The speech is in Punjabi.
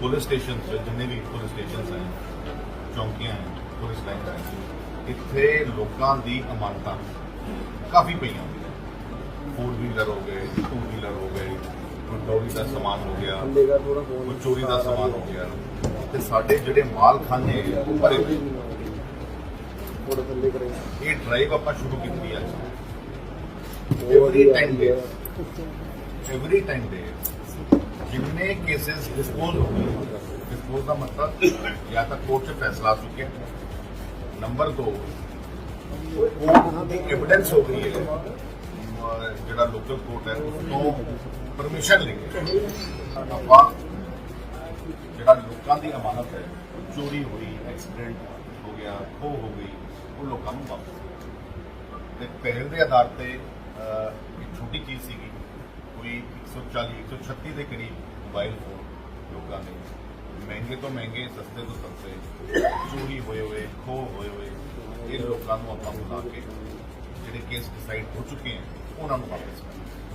ਪੁਲਿਸ ਸਟੇਸ਼ਨ ਜਿੰਨੇ ਵੀ ਪੁਲਿਸ ਸਟੇਸ਼ਨਸ ਹਨ ਚੌਂਕੀਆਂ ਹਨ ਪੁਲਿਸ ਲਾਈਨ ਹੈ ਇੱਥੇ ਲੋਕਾਂ ਦੀ ਅਮਾਨਤਾਂ ਕਾਫੀ ਪਈਆਂ ਫੋਰ ਵੀਲਰ ਹੋ ਗਏ ਟੂ ਵੀਲਰ ਹੋ ਗਏ ਕੋਈ ਡੋਰੀ ਦਾ ਸਮਾਨ ਹੋ ਗਿਆ ਕੋਈ ਚੋਰੀ ਦਾ ਸਮਾਨ ਹੋ ਗਿਆ। ਤੇ ਸਾਡੇ ਜਿਹੜੇ ਮਾਲਖਾਨੇ ਉਹ ਭਰੇ ਹੋਏ। ਥੋੜਾ ਥੱਲੇ ਕਰੇ। ਇਹ ਡਰਾਈਵ ਆਪਾਂ ਸ਼ੁਰੂ ਕੀਤੀ ਅੱਜ। ਉਹ ਐਵਰੀ ਵਧੀਆ ਟਾਈਮ ਵਧੀਆ। ਦੇ। ਐਵਰੀ ਟਾਈਮ ਦੇ। ਜਿੰਨੇ ਕੇसेस ਡਿਸਪੋਜ਼ ਹੋ ਗਏ ਡਿਸਪੋਜ਼ ਦਾ ਮਤਲਬ ਜਾਂ ਤਾਂ ਕੋਰਟ 'ਚ ਫੈਸਲਾ ਆ ਚੁੱਕਿਆ। ਨੰਬਰ 2 ਕੋਰਟ ਦੀ ਐਵੀਡੈਂਸ ਹੋ ਗਈ ਹੈ। ਜਿਹੜਾ ਲੋਕਲ ਕੋਰਟ ਹੈ, ਉਸ ਤੋਂ ਪਰਮਿਸ਼ਨ ਲੈ ਕੇ ਆਪਾਂ ਜਿਹੜਾ ਲੋਕਾਂ ਦੀ ਅਮਾਨਤ ਹੈ, ਚੋਰੀ ਹੋਈ ਐਕਸੀਡੈਂਟ ਹੋ ਗਿਆ ਖੋ ਹੋ ਗਈ, ਉਹ ਲੋਕਾਂ ਨੂੰ ਵਾਪਸ। ਤੇ ਪਹਿਲ ਦੇ ਆਧਾਰ ਤੇ ਇੱਕ ਛੋਟੀ ਚੀਜ਼ ਸੀਗੀ 140 136 ਦੇ ਕਰੀਬ ਮੋਬਾਈਲ ਫੋਨ ਲੋਕਾਂ ਨੇ। ਮਹਿੰਗੇ ਤੋਂ ਮਹਿੰਗੇ, ਸਸਤੇ ਤੋਂ ਸਸਤੇ, ਚੋਰੀ ਹੋਏ ਹੋਏ ਖੋ ਹੋਏ ਹੋਏ, ਇਹ ਲੋਕਾਂ ਨੂੰ ਆਪਾਂ ਬੁਲਾ ਕੇ ਜਿਹੜੇ ਕੇਸ ਡਿਸਾਈਡ ਹੋ ਚੁੱਕੇ ਹਨ, ਉਹਨਾਂ ਨੂੰ ਵਾਪਸ ਕਰਾਂਗੇ